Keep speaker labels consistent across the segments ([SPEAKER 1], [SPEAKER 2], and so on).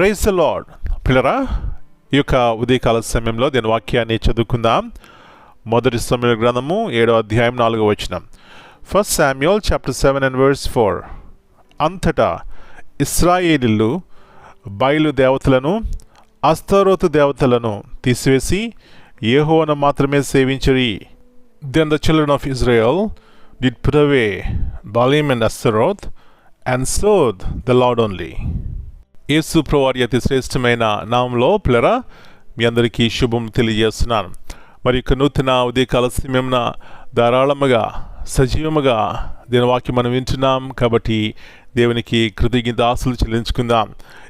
[SPEAKER 1] Praise the lord పిల్లరా ఈ యొక్క ఉదయకాల సమయంలో దీని వాక్యాన్ని చదువుకుందాం. మొదటి సమయంలో గ్రంథము ఏడో అధ్యాయం నాలుగో వచనం. First Samuel chapter seven and verse four అంతటా ఇస్రాయేలీలు బయలు దేవతలను అస్తరోతు దేవతలను తీసివేసి యెహోవాను మాత్రమే సేవించరి. Then the children of Israel did put away and Ashtaroth and served the Lord only only. యేసు అతి శ్రేష్టమైన నామంలో పిల్లరా మీ అందరికీ శుభం తెలియజేస్తున్నాను మరి యొక్క నూతన ఉదయకాల సమయంన ధారాళముగా సజీవముగా దీని వాక్యం మనం వింటున్నాం కాబట్టి దేవునికి కృతజ్ఞత ఆశలు చెల్లించుకుందాం.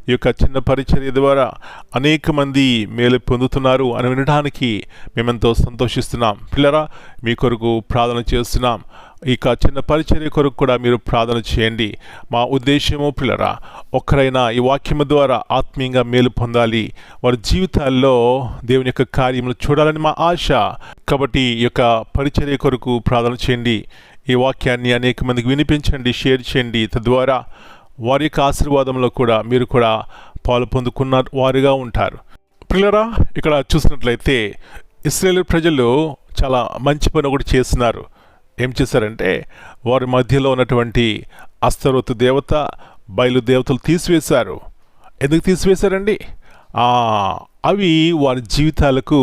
[SPEAKER 1] ఈ యొక్క చిన్న పరిచర్య ద్వారా అనేక మంది మేలు పొందుతున్నారు అని వినడానికి మేమెంతో సంతోషిస్తున్నాం. పిల్లరా మీ కొరకు ప్రార్థన చేస్తున్నాం. ఇక చిన్న పరిచర్య కొరకు కూడా మీరు ప్రార్థన చేయండి. మా ఉద్దేశము పిల్లరా ఒక్కరైనా ఈ వాక్యము ద్వారా ఆత్మీయంగా మేలు పొందాలి. వారి జీవితాల్లో దేవుని యొక్క కార్యములు చూడాలని మా ఆశ. కాబట్టి ఈ యొక్క పరిచర్య కొరకు ప్రార్థన చేయండి. ఈ వాక్యాన్ని అనేక మందికి వినిపించండి షేర్ చేయండి. తద్వారా వారి యొక్క ఆశీర్వాదంలో కూడా మీరు కూడా పాలు పొందుకున్న వారుగా ఉంటారు. పిల్లరా ఇక్కడ చూసినట్లయితే ఇస్రాయేల్ ప్రజలు చాలా మంచి పని ఒకటి చేస్తున్నారు. ఏం చేశారంటే వారి మధ్యలో ఉన్నటువంటి అస్తరోతు దేవత బయలు దేవతలు తీసివేశారు. ఎందుకు తీసివేశారండి? అవి వారి జీవితాలకు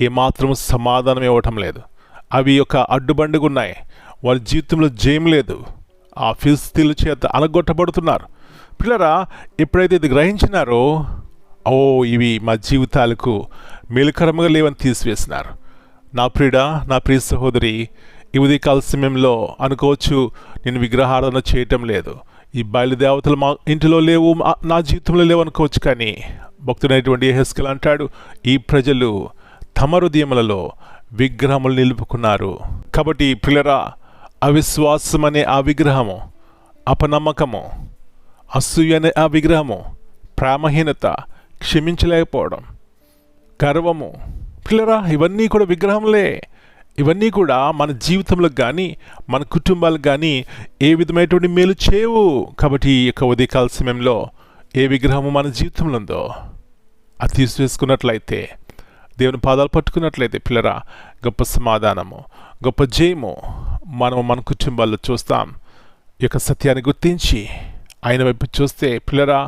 [SPEAKER 1] ఏమాత్రం సమాధానం ఇవ్వటం లేదు. అవి ఒక అడ్డుబండిగా ఉన్నాయి వారి జీవితంలో జయం లేదు. ఆ ఫిలిస్తీన్ల చేత అనగొట్టబడుతున్నారు పిల్లరా ఎప్పుడైతే ఇది గ్రహించినారో ఓ ఇవి మా జీవితాలకు మేలుకరంగా లేవని తీసివేసినారు. నా ప్రియుడ నా ప్రియ సహోదరి ఈ ఉదయకాల సమయంలో అనుకోవచ్చు నేను విగ్రహారాధన చేయటం లేదు. ఈ బయలుదేవతలు మా ఇంటిలో లేవు మా- నా జీవితంలో లేవు అనుకోవచ్చు కానీ భక్తుడైనటువంటి హెస్కల్ అంటాడు ఈ ప్రజలు తమ హృదయములలో విగ్రహములు నిలుపుకున్నారు. కాబట్టి పిల్లరా అవిశ్వాసం అనే ఆ విగ్రహము అపనమ్మకము అసూయ అనే ఆ విగ్రహము ప్రేమహీనత క్షమించలేకపోవడం గర్వము. పిల్లరా ఇవన్నీ కూడా విగ్రహంలే ఇవన్నీ కూడా మన జీవితంలో కానీ మన కుటుంబాలకు కానీ ఏ విధమైనటువంటి మేలు చేయవు. కాబట్టి ఈ యొక్క ఉదయకాల సమయంలో ఏ విగ్రహము మన జీవితంలో ఉందో అది తీసివేసుకున్నట్లయితే దేవుని పాదాలు పట్టుకున్నట్లయితే పిల్లరా గొప్ప సమాధానము గొప్ప జయము మనము మన కుటుంబాల్లో చూస్తాం. ఈ యొక్క సత్యాన్ని గుర్తించి ఆయన వైపు చూస్తే పిల్లరా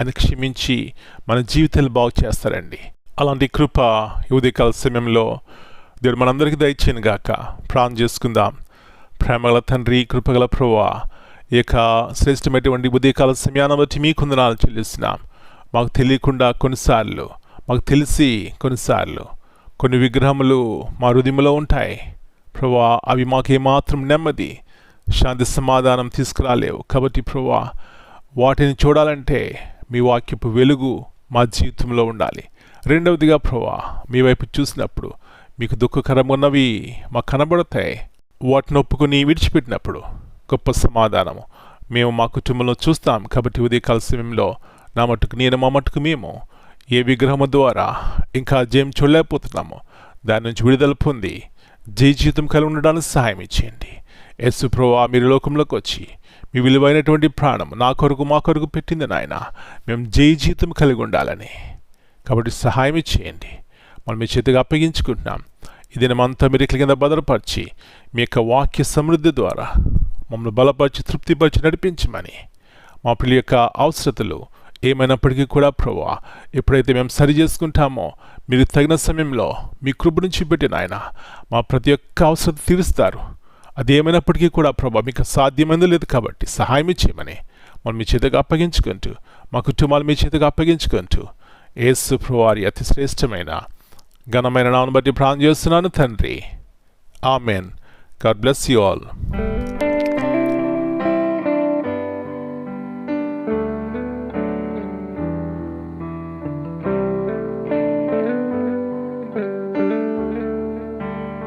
[SPEAKER 1] ఆయన క్షమించి మన జీవితాలు బాగు చేస్తారండి. అలాంటి కృప ఉదయకాల సమయంలో దేవుడు మనందరికీ దయచేయను గాక. ప్రాణం చేసుకుందాం. ప్రేమగల తండ్రి కృపగల ప్రభువా ఈ యొక్క శ్రేష్టమైనటువంటి ఉదయకాల సమయాన్ని బట్టి మీ కొందనాలు చెల్లిస్తున్నాం. మాకు తెలియకుండా కొన్నిసార్లు మాకు తెలిసి కొన్నిసార్లు కొన్ని విగ్రహములు మా హృదయంలో ఉంటాయి. ప్రభా అవి మాకేమాత్రం నెమ్మది. శాంతి సమాధానం తీసుకురాలేవు. కాబట్టి ప్రభా వాటిని చూడాలంటే మీ వాక్యపు వెలుగు మా జీవితంలో ఉండాలి. రెండవదిగా ప్రభా మీ వైపు చూసినప్పుడు మీకు దుఃఖకరంగా ఉన్నవి మాకు కనబడతాయి. వాటిని ఒప్పుకొని విడిచిపెట్టినప్పుడు గొప్ప సమాధానము. మేము మా కుటుంబంలో చూస్తాం. కాబట్టి ఉదయకాల సమయంలో నా మటుకు నేను మా మటుకు మేము ఏ విగ్రహము ద్వారా ఇంకా జయం చూడలేకపోతున్నాము. దాని నుంచి విడుదల పొంది జయ జీవితం కలిగి ఉండడానికి సహాయం ఇచ్చేయండి. యేసు ప్రభా మీరు లోకంలోకి వచ్చి మీ విలువైనటువంటి ప్రాణం నా కొరకు మా కొరకు పెట్టింది నాయన. మేము జయ జీవితం కలిగి ఉండాలని. కాబట్టి సహాయం ఇచ్చేయండి. మనం మీ చేతిగా అప్పగించుకుంటున్నాం. ఇది మనమంతా మీరు కింద భద్రపరిచి మీ యొక్క వాక్య సమృద్ధి ద్వారా మమ్మల్ని బలపరిచి తృప్తిపరిచి నడిపించమని మా పిల్లల యొక్క అవసరతలు ఏమైనప్పటికీ కూడా ప్రభా ఎప్పుడైతే మేము సరి చేసుకుంటామో మీరు తగిన సమయంలో మీ కృప నుంచి పెట్టిన ఆయన మా ప్రతి ఒక్క అవసరం తీరుస్తారు. అది ఏమైనప్పటికీ కూడా ప్రభా మీకు సాధ్యమైందో లేదు కాబట్టి సహాయం చేయమని మనం మీ చేతగా అప్పగించుకుంటూ మా కుటుంబాలు మీ చేతగా అప్పగించుకుంటూ ఏసు ప్రభువారి అతి శ్రేష్టమైన ఘనమైన నామను బట్టి ప్రాణం చేస్తున్నాను తండ్రి. Amen. God bless you all.